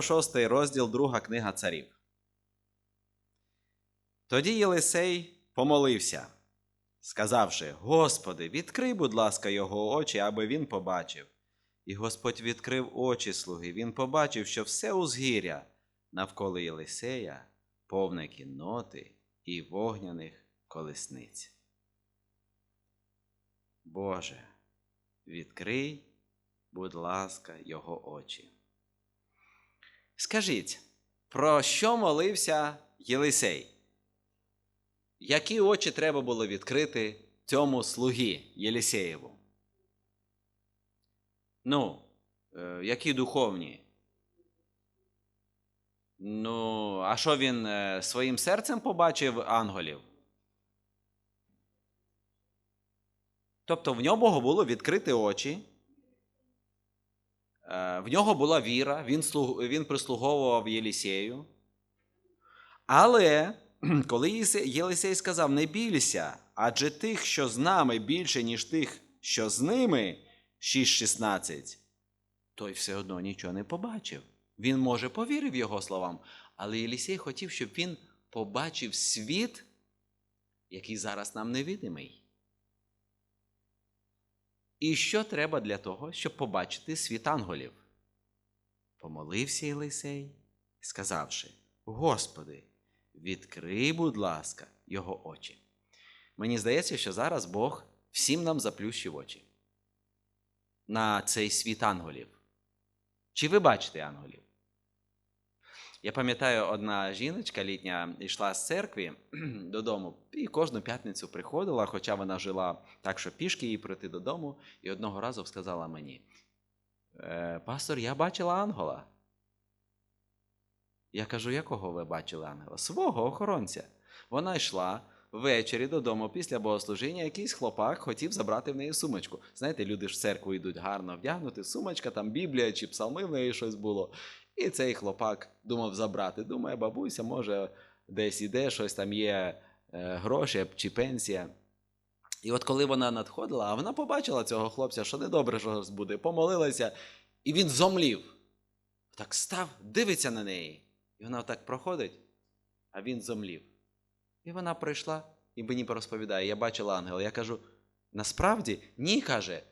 Читаємо шостий розділ, друга книга царів. Тоді Єлисей помолився, сказавши: Господи, відкрий, будь ласка, його очі, аби він побачив. І Господь відкрив очі слуги. Він побачив, що все узгір'я навколо Єлисея повне кінноти і вогняних колесниць. Боже, відкрий, будь ласка, його очі. Скажіть, про що молився Єлисей? Які очі треба було відкрити цьому слугі Єлісеєву? Ну, е, які духовні? Ну, а що він е, своїм серцем побачив ангелів? Тобто в нього було відкрити очі, в нього була віра, він, він прислуговував Єлісею. Але коли Єлисей сказав: не бійся, адже тих, що з нами більше, ніж тих, що з ними, 6.16, той все одно нічого не побачив. Він, може, повірив його словам, але Єлісей хотів, щоб він побачив світ, який зараз нам невидимий. І що треба для того, щоб побачити світ анголів? Помолився Єлисей, сказавши: Господи, відкрий, будь ласка, його очі. Мені здається, що зараз Бог всім нам заплющив очі на цей світ анголів. Чи ви бачите анголів? Я пам'ятаю, одна жіночка літня йшла з церкви додому і кожну п'ятницю приходила, хоча вона жила так, що пішки їй прийти додому, і одного разу сказала мені: «Е, Пастор, я бачила ангела. Я кажу, якого ви бачили ангела? Свого охоронця. Вона йшла ввечері додому після богослужіння, якийсь хлопак хотів забрати в неї сумочку. Знаєте, люди ж в церкву йдуть гарно вдягнути, сумочка, там Біблія чи псалми в неї щось було. І цей хлопак думав забрати. Думає, бабуся, може, десь іде, щось там є е, гроші чи пенсія. І от коли вона надходила, а вона побачила цього хлопця, що недобре щось буде, помолилася, і він зомлів. Так став, дивиться на неї. І вона так проходить, а він зомлів. І вона прийшла і мені розповідає: я бачила ангела. Я кажу: насправді ні, каже.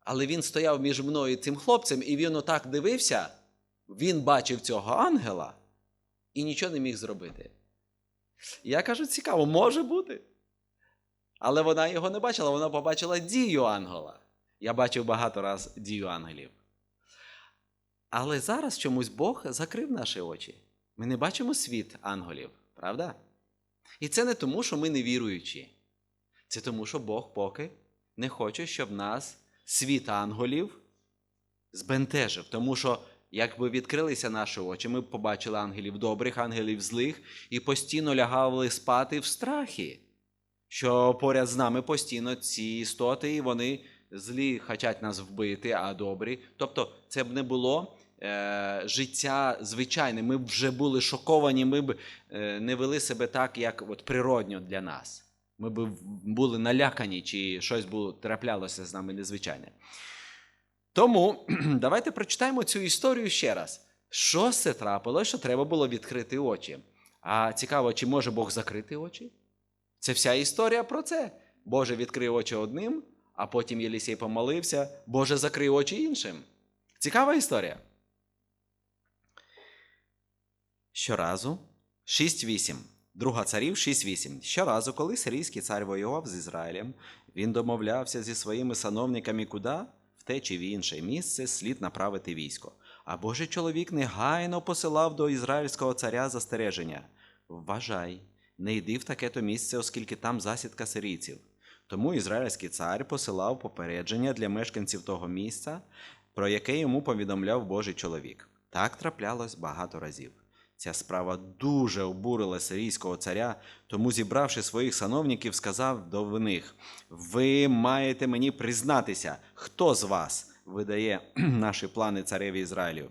Але він стояв між мною і цим хлопцем, і він отак дивився, він бачив цього ангела і нічого не міг зробити. Я кажу, цікаво, може бути. Але вона його не бачила, вона побачила дію ангела. Я бачив багато раз дію ангелів. Але зараз чомусь Бог закрив наші очі. Ми не бачимо світ ангелів, правда? І це не тому, що ми не віруючі. Це тому, що Бог поки не хоче, щоб нас світ ангелів збентежив. Тому що, якби відкрилися наші очі, ми б побачили ангелів добрих, ангелів злих, і постійно лягали спати в страхі, що поряд з нами постійно ці істоти, і вони злі хочуть нас вбити, а добрі. Тобто, це б не було е, життя звичайне. Ми б вже були шоковані, ми б е, не вели себе так, як от, природньо для нас. Ми б були налякані, чи щось було траплялося з нами незвичайне. Тому давайте прочитаємо цю історію ще раз. Що це трапило, що треба було відкрити очі? А цікаво, чи може Бог закрити очі? Це вся історія про це. Боже відкрив очі одним, а потім Єлісей помолився, Боже закрив очі іншим. Цікава історія. Щоразу 6.8. Друга царів 6.8. Щоразу, коли сирійський цар воював з Ізраїлем, він домовлявся зі своїми сановниками, куди в те чи в інше місце слід направити військо. А Божий чоловік негайно посилав до ізраїльського царя застереження: Вважай, не йди в таке то місце, оскільки там засідка сирійців. Тому ізраїльський цар посилав попередження для мешканців того місця, про яке йому повідомляв Божий чоловік. Так траплялось багато разів. Ця справа дуже обурила сирійського царя, тому, зібравши своїх сановників, сказав до них: Ви маєте мені признатися, хто з вас видає наші плани цареві Ізраїлю.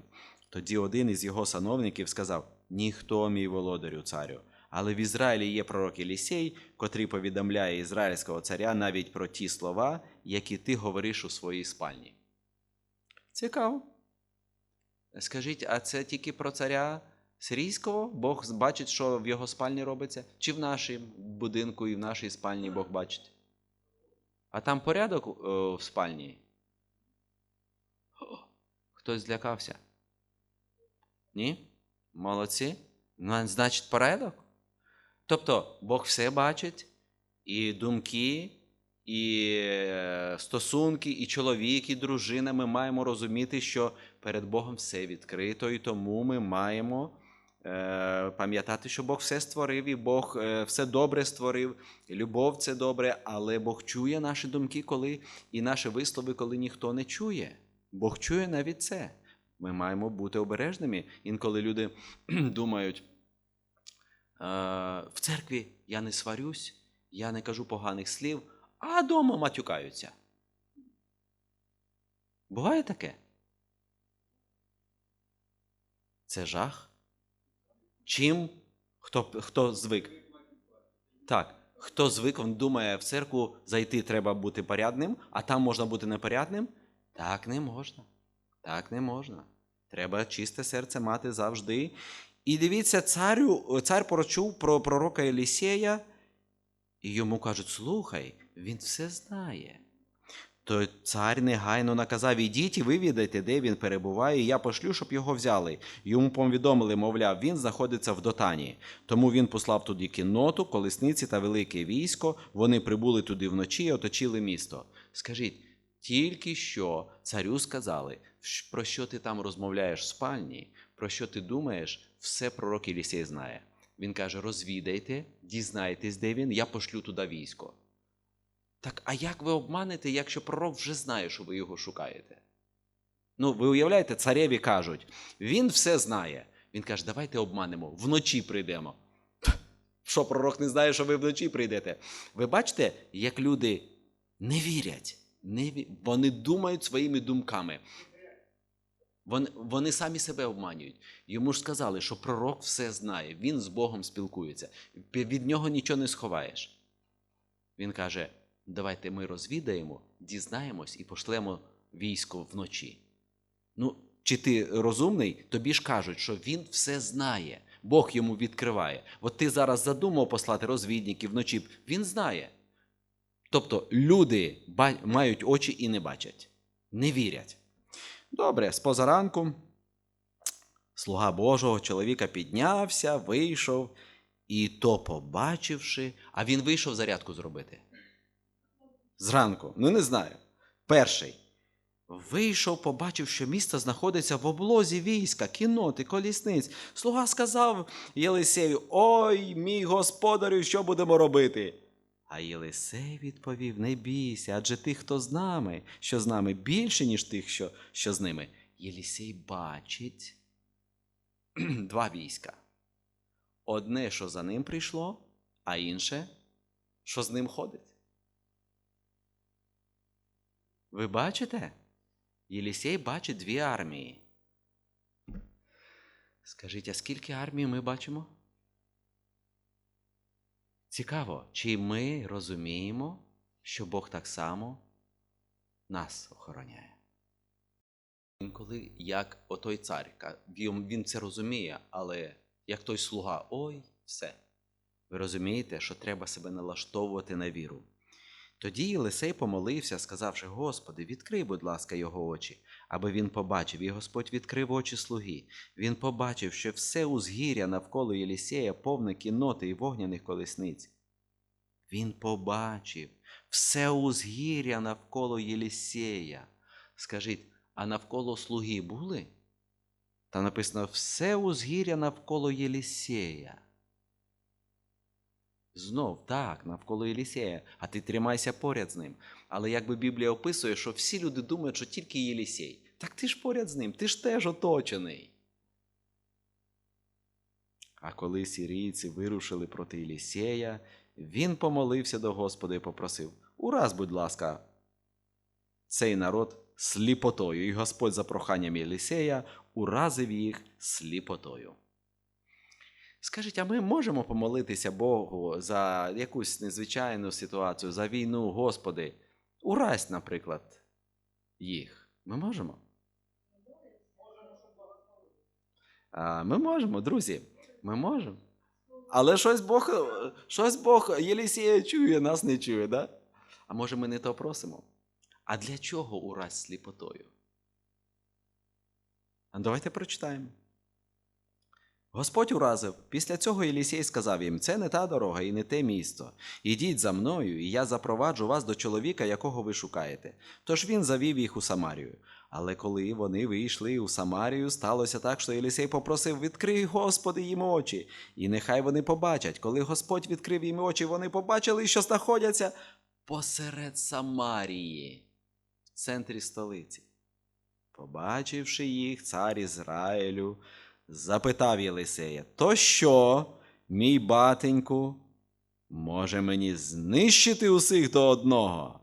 Тоді один із його сановників сказав: Ніхто, мій володарю, царю. Але в Ізраїлі є пророк Елісей, котрий повідомляє ізраїльського царя навіть про ті слова, які ти говориш у своїй спальні. Цікаво. Скажіть, а це тільки про царя сирійського? Бог бачить, що в його спальні робиться? Чи в нашій будинку і в нашій спальні Бог бачить? А там порядок о, в спальні? Хтось злякався? Ні? Молодці? Ну, Значить, порядок? Тобто Бог все бачить, і думки, і е, стосунки, і чоловік, і дружина. Ми маємо розуміти, що перед Богом все відкрито, і тому ми маємо е, пам'ятати, що Бог все створив, і Бог е, все добре створив, і любов це добре, але Бог чує наші думки, коли і наші вислови, коли ніхто не чує. Бог чує навіть це. Ми маємо бути обережними. Інколи люди думають, «Е, в церкві я не сварюсь, я не кажу поганих слів, а дома матюкаються. Буває таке? Це жах. Чим хто, хто звик? Так, хто звик, він думає, в церкву зайти треба бути порядним, а там можна бути непорядним? Так не можна. Так не можна. Треба чисте серце мати завжди. І дивіться, царю, цар почув про пророка Елісея, і йому кажуть: слухай, він все знає. То цар негайно наказав: ідіть і вивідайте, де він перебуває, і я пошлю, щоб його взяли. Йому повідомили, мовляв, він знаходиться в Дотані. Тому він послав туди кінноту, колесниці та велике військо. Вони прибули туди вночі і оточили місто. Скажіть, тільки що царю сказали, про що ти там розмовляєш в спальні, про що ти думаєш, все пророк Єлісей знає. Він каже: розвідайте, дізнайтесь, де він, я пошлю туди військо. Так, а як ви обманете, якщо пророк вже знає, що ви його шукаєте? Ну, ви уявляєте, цареві кажуть, він все знає. Він каже, давайте обманемо, вночі прийдемо. Що пророк не знає, що ви вночі прийдете? Ви бачите, як люди не вірять, не ві... вони думають своїми думками. Вони, вони самі себе обманюють. Йому ж сказали, що пророк все знає, він з Богом спілкується. Від нього нічого не сховаєш. Він каже: давайте ми розвідаємо, дізнаємось і пошлемо військо вночі. Ну, чи ти розумний, тобі ж кажуть, що він все знає, Бог йому відкриває. От ти зараз задумав послати розвідників вночі, він знає. Тобто люди мають очі і не бачать, не вірять. Добре, з позаранку слуга Божого чоловіка піднявся, вийшов, і то побачивши, а він вийшов зарядку зробити. Зранку, ну не знаю. Перший. Вийшов, побачив, що місто знаходиться в облозі війська, кіноти, колісниць. Слуга сказав Єлисею: Ой, мій господарю, що будемо робити? А Єлисей відповів: Не бійся, адже тих, хто з нами, що з нами більше, ніж тих, що, що з ними. Єлисей бачить два війська. Одне, що за ним прийшло, а інше, що з ним ходить. Ви бачите? Єлісей бачить дві армії. Скажіть, а скільки армій ми бачимо? Цікаво, чи ми розуміємо, що Бог так само нас охороняє? Інколи як отой цар, він це розуміє, але як той слуга, ой, все. Ви розумієте, що треба себе налаштовувати на віру. Тоді Єлисей помолився, сказавши: Господи, відкрий, будь ласка, його очі, аби він побачив, і Господь відкрив очі слуги. Він побачив, що все узгір'я навколо Єлісея повне кінноти і вогняних колесниць. Він побачив все узгір'я навколо Єлісея. Скажіть, а навколо слуги були? Там написано все узгір'я навколо Єлісея. Знов так, навколо Єлісея, а ти тримайся поряд з ним. Але якби Біблія описує, що всі люди думають, що тільки Єлісей. Так ти ж поряд з ним, ти ж теж оточений. А коли сірійці вирушили проти Єлісея, він помолився до Господа і попросив: Ураз, будь ласка, цей народ сліпотою. І Господь за проханням Єлісея уразив їх сліпотою. Скажіть, а ми можемо помолитися Богу за якусь незвичайну ситуацію, за війну, Господи? Уразь, наприклад, їх. Ми можемо? Ми можемо, друзі. Ми можемо. Але щось Бог, щось Бог Єлісія чує, нас не чує, да? А може ми не то просимо? А для чого ураз сліпотою? Давайте прочитаємо. Господь уразив. Після цього Єлісей сказав їм: це не та дорога і не те місто. Ідіть за мною, і я запроваджу вас до чоловіка, якого ви шукаєте. Тож він завів їх у Самарію. Але коли вони вийшли у Самарію, сталося так, що Єлісей попросив: Відкрий, Господи, їм очі, і нехай вони побачать. Коли Господь відкрив їм очі, вони побачили, що знаходяться посеред Самарії, в центрі столиці. Побачивши їх, цар Ізраїлю, запитав Єлисея: То що, мій батеньку, може мені знищити усіх до одного?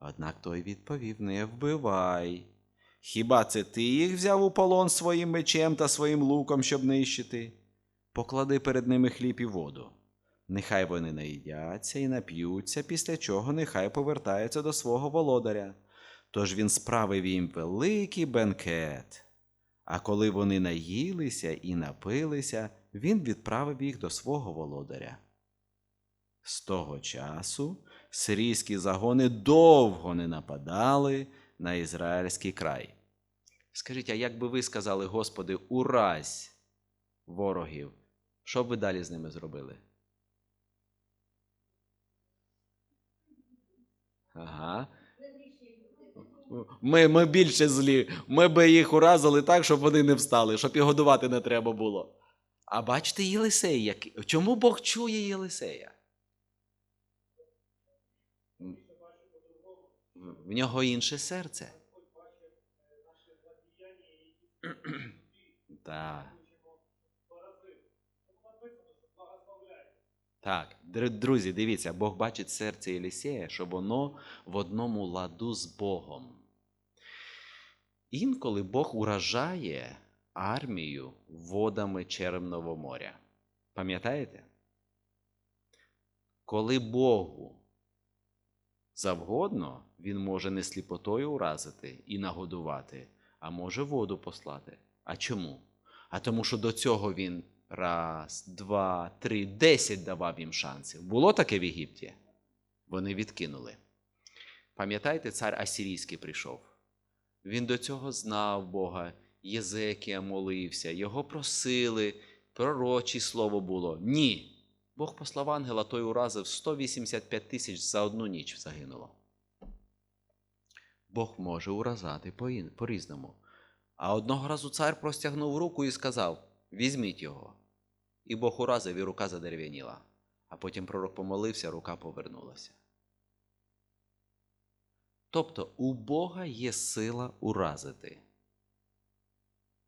Однак той відповів: Не вбивай. Хіба це ти їх взяв у полон своїм мечем та своїм луком, щоб нищити? Поклади перед ними хліб і воду. Нехай вони наїдяться і нап'ються, після чого нехай повертаються до свого володаря. Тож він справив їм великий бенкет. А коли вони наїлися і напилися, він відправив їх до свого володаря. З того часу сирійські загони довго не нападали на ізраїльський край. Скажіть, а як би ви сказали, Господи, уразь ворогів, що б ви далі з ними зробили? Ага. Ми, ми більше злі. Ми би їх уразили так, щоб вони не встали, щоб і годувати не треба було. А бачите Єлисей, чому Бог чує Єлисея? В нього інше серце. Так. Так, друзі, дивіться, Бог бачить серце Єлісея, щоб воно в одному ладу з Богом. Інколи Бог уражає армію водами Червного моря. Пам'ятаєте? Коли Богу завгодно, він може не сліпотою уразити і нагодувати, а може воду послати. А чому? А тому, що до цього він раз, два, три, десять давав їм шансів. Було таке в Єгипті? Вони відкинули. Пам'ятаєте, цар Асірійський прийшов? Він до цього знав Бога, Єзекія молився, його просили, пророчі слово було. Ні. Бог послав ангела, той уразив 185 тисяч за одну ніч загинуло. Бог може уразати по- по-різному. А одного разу цар простягнув руку і сказав: Візьміть його. І Бог уразив, і рука задерев'яніла. А потім пророк помолився, рука повернулася. Тобто у Бога є сила уразити.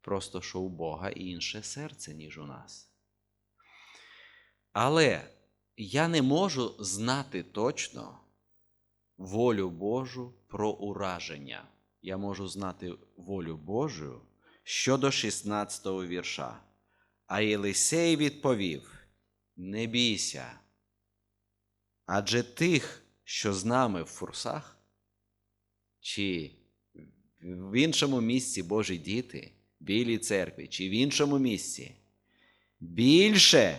Просто що у Бога інше серце, ніж у нас. Але я не можу знати точно волю Божу про ураження. Я можу знати волю Божу щодо 16-го вірша. А Єлисей відповів: Не бійся. Адже тих, що з нами в фурсах, чи в іншому місці Божі діти, білій церкві, чи в іншому місці, більше,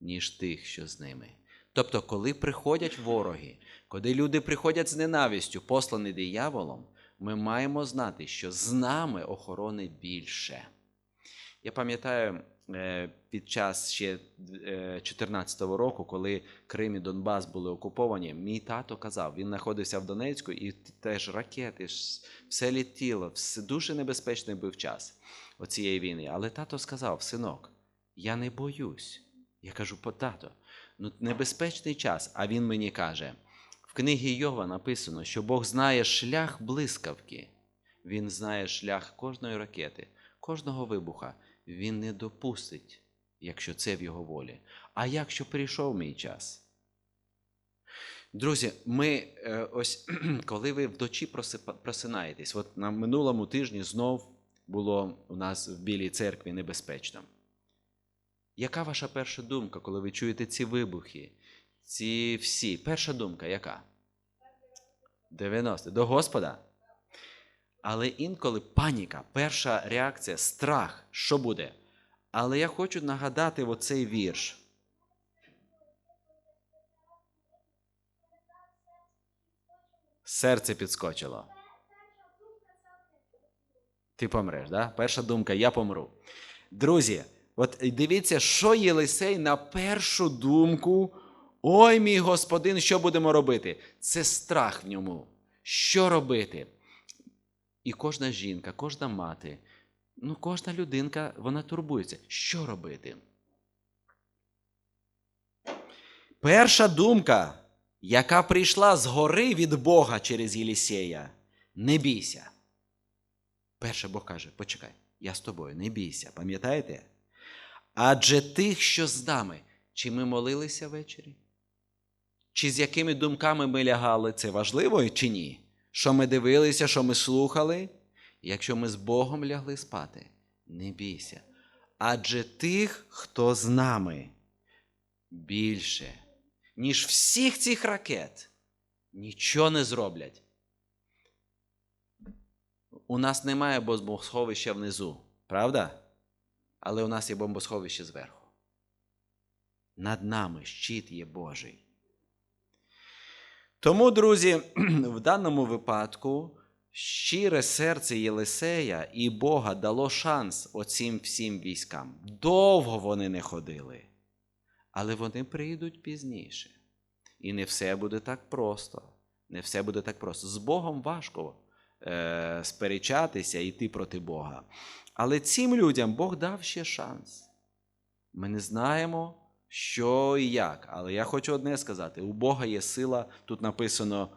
ніж тих, що з ними. Тобто, коли приходять вороги, коли люди приходять з ненавистю, послані дияволом, ми маємо знати, що з нами охорони більше. Я пам'ятаю під час ще 2014 року, коли Крим і Донбас були окуповані, мій тато казав, він знаходився в Донецьку, і теж ракети, все літіло, все дуже небезпечний був час оцієї війни. Але тато сказав: синок, я не боюсь. Я кажу, по тато, ну небезпечний час. А він мені каже: в книгі Йова написано, що Бог знає шлях блискавки. Він знає шлях кожної ракети, кожного вибуха. Він не допустить, якщо це в його волі. А якщо прийшов мій час? Друзі, ми е, ось коли ви вночі просинаєтесь, от на минулому тижні знов було у нас в Білій церкві небезпечно. Яка ваша перша думка, коли ви чуєте ці вибухи? Ці всі? Перша думка яка? 90. До Господа? Але інколи паніка, перша реакція, страх, що буде? Але я хочу нагадати оцей вірш. Серце підскочило. Ти помреш, да? Перша думка я помру. Друзі, от дивіться, що Єлисей на першу думку. Ой, мій господин, що будемо робити? Це страх в ньому. Що робити? І кожна жінка, кожна мати, ну, кожна людинка, вона турбується. Що робити? Перша думка, яка прийшла згори від Бога через Єлісея, не бійся. Перше Бог каже: почекай, я з тобою, не бійся, пам'ятаєте? Адже тих, що з нами, чи ми молилися ввечері? Чи з якими думками ми лягали, це важливо чи ні? Що ми дивилися, що ми слухали? Якщо ми з Богом лягли спати, не бійся. Адже тих, хто з нами, більше, ніж всіх цих ракет, нічого не зроблять. У нас немає бомбосховища внизу, правда? Але у нас є бомбосховище зверху. Над нами щит є Божий. Тому, друзі, в даному випадку щире серце Єлисея і Бога дало шанс оцім всім військам. Довго вони не ходили, але вони прийдуть пізніше. І не все буде так просто. Не все буде так просто. З Богом важко е, сперечатися і йти проти Бога. Але цим людям Бог дав ще шанс. Ми не знаємо, що і як. Але я хочу одне сказати: у Бога є сила, тут написано,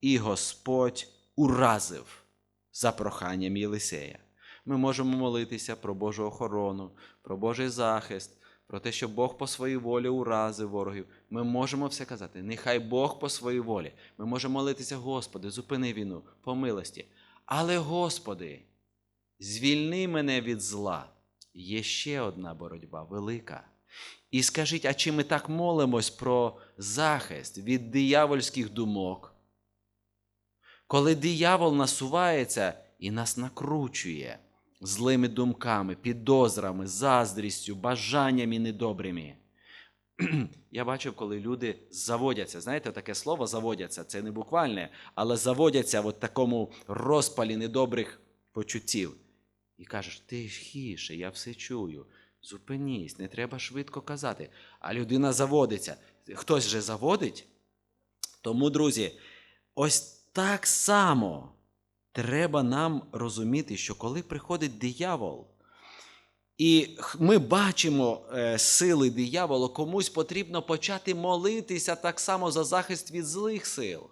і Господь уразив за проханням Єлисея. Ми можемо молитися про Божу охорону, про Божий захист, про те, що Бог по своїй волі уразив ворогів. Ми можемо все казати. Нехай Бог по своїй волі. Ми можемо молитися, Господи, зупини війну по милості. Але, Господи, звільни мене від зла. Є ще одна боротьба велика. І скажіть, а чи ми так молимось про захист від диявольських думок? Коли диявол насувається і нас накручує злими думками, підозрами, заздрістю, бажаннями недобрими. Я бачив, коли люди заводяться. Знаєте, таке слово заводяться, це не буквальне, але заводяться в такому розпалі недобрих почуттів. І кажеш, ти хіше, я все чую. Зупинісь, не треба швидко казати. А людина заводиться. Хтось же заводить. Тому, друзі, ось так само треба нам розуміти, що коли приходить диявол, і ми бачимо е, сили диявола, комусь потрібно почати молитися так само за захист від злих сил.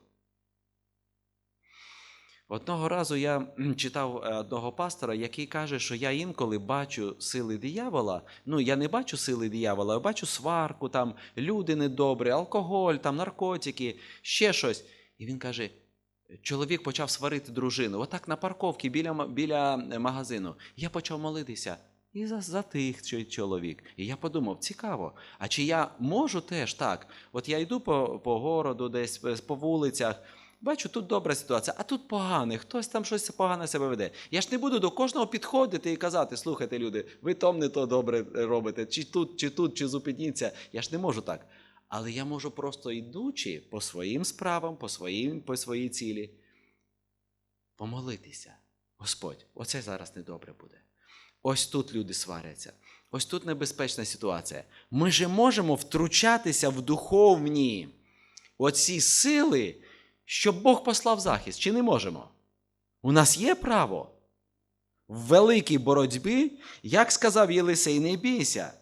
Одного разу я читав е, одного пастора, який каже, що я інколи бачу сили диявола. Ну, я не бачу сили диявола, я бачу сварку, там люди недобрі, алкоголь, там наркотики, ще щось. І він каже: чоловік почав сварити дружину. Отак на парковці біля, біля магазину. Я почав молитися. І за, за тих чоловік. І я подумав, цікаво, а чи я можу теж так? От я йду по, по городу, десь по вулицях. Бачу, тут добра ситуація, а тут погане, хтось там щось погане себе веде. Я ж не буду до кожного підходити і казати, слухайте, люди, ви там не то добре робите, чи тут, чи тут, чи зупиніться. Я ж не можу так. Але я можу просто йдучи по своїм справам, по, своїм, по своїй цілі, помолитися. Господь, оце зараз недобре буде. Ось тут люди сваряться. Ось тут небезпечна ситуація. Ми же можемо втручатися в духовні оці сили щоб Бог послав захист, чи не можемо? У нас є право. В великій боротьбі, як сказав Єлисей, не бійся.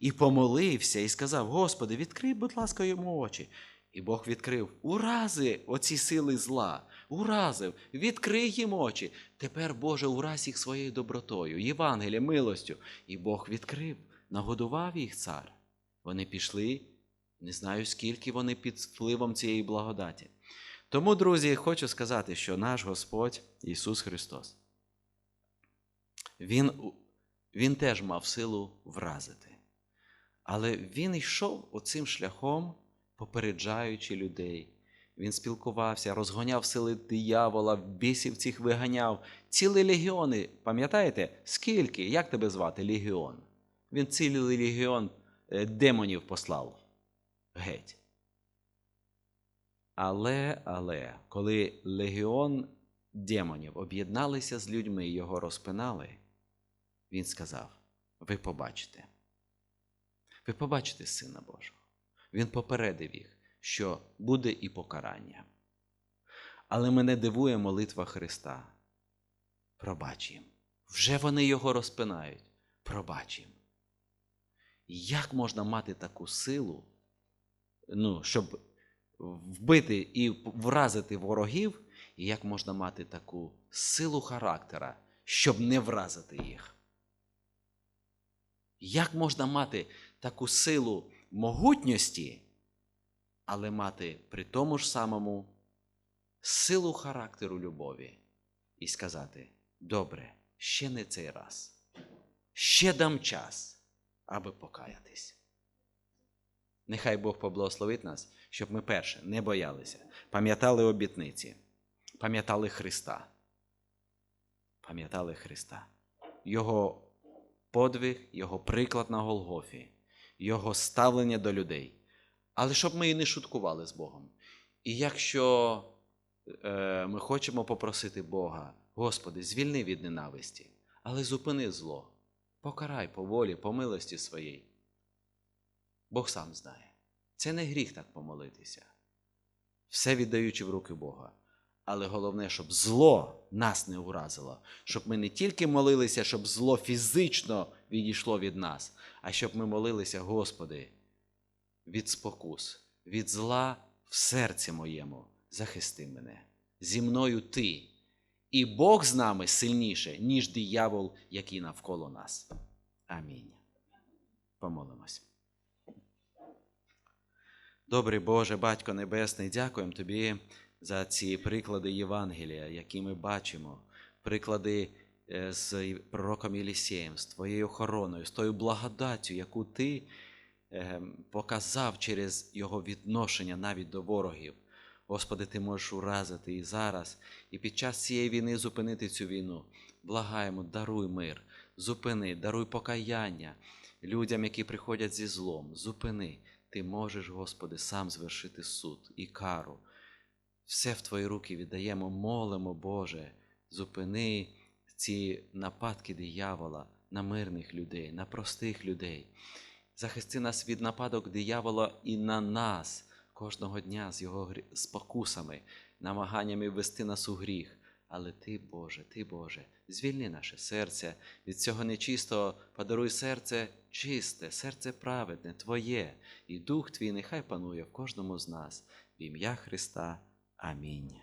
І помолився, і сказав: Господи, відкрий, будь ласка, йому очі. І Бог відкрив урази оці сили зла, уразив, відкрий їм очі. Тепер, Боже, ураз їх своєю добротою, Євангелієм, милостю. І Бог відкрив, нагодував їх цар. Вони пішли, не знаю, скільки вони під впливом цієї благодаті. Тому, друзі, хочу сказати, що наш Господь Ісус Христос, Він, Він теж мав силу вразити. Але Він йшов оцим шляхом, попереджаючи людей. Він спілкувався, розгоняв сили диявола, бісів цих виганяв. Цілі легіони, пам'ятаєте, скільки? Як тебе звати? Легіон? Він цілий легіон е, демонів послав геть. Але, але, коли легіон демонів об'єдналися з людьми і його розпинали, він сказав: Ви побачите. Ви побачите Сина Божого. Він попередив їх, що буде і покарання. Але мене дивує молитва Христа. Пробач їм. Вже вони його розпинають. Пробач їм. Як можна мати таку силу, ну, щоб вбити і вразити ворогів, і як можна мати таку силу характера, щоб не вразити їх? Як можна мати таку силу могутності, але мати при тому ж самому силу характеру любові і сказати: добре, ще не цей раз, ще дам час, аби покаятись. Нехай Бог поблагословить нас, щоб ми перше не боялися, пам'ятали обітниці, пам'ятали Христа. Пам'ятали Христа, Його подвиг, Його приклад на Голгофі, Його ставлення до людей. Але щоб ми і не шуткували з Богом. І якщо е, ми хочемо попросити Бога, Господи, звільни від ненависті, але зупини зло, покарай по волі, по милості своїй. Бог сам знає. Це не гріх так помолитися, все віддаючи в руки Бога. Але головне, щоб зло нас не уразило, щоб ми не тільки молилися, щоб зло фізично відійшло від нас, а щоб ми молилися, Господи, від спокус, від зла в серці моєму, захисти мене. Зі мною Ти. І Бог з нами сильніше, ніж диявол, який навколо нас. Амінь. Помолимось. Добрий Боже, Батько Небесний, дякуємо Тобі за ці приклади Євангелія, які ми бачимо, приклади е, з пророком Єлісієм, з Твоєю охороною, з тою благодаттю, яку Ти е, показав через Його відношення навіть до ворогів. Господи, Ти можеш уразити і зараз, і під час цієї війни зупинити цю війну. Благаємо, даруй мир, зупини, даруй покаяння людям, які приходять зі злом. Зупини. Ти можеш, Господи, сам звершити суд і кару. Все в Твої руки віддаємо, молимо, Боже, зупини ці нападки диявола на мирних людей, на простих людей. Захисти нас від нападок диявола і на нас кожного дня з його спокусами, намаганнями ввести нас у гріх. Але Ти, Боже, Ти, Боже, звільни наше серце від цього нечистого, подаруй серце чисте, серце праведне, Твоє, і Дух Твій нехай панує в кожному з нас. В ім'я Христа. Амінь.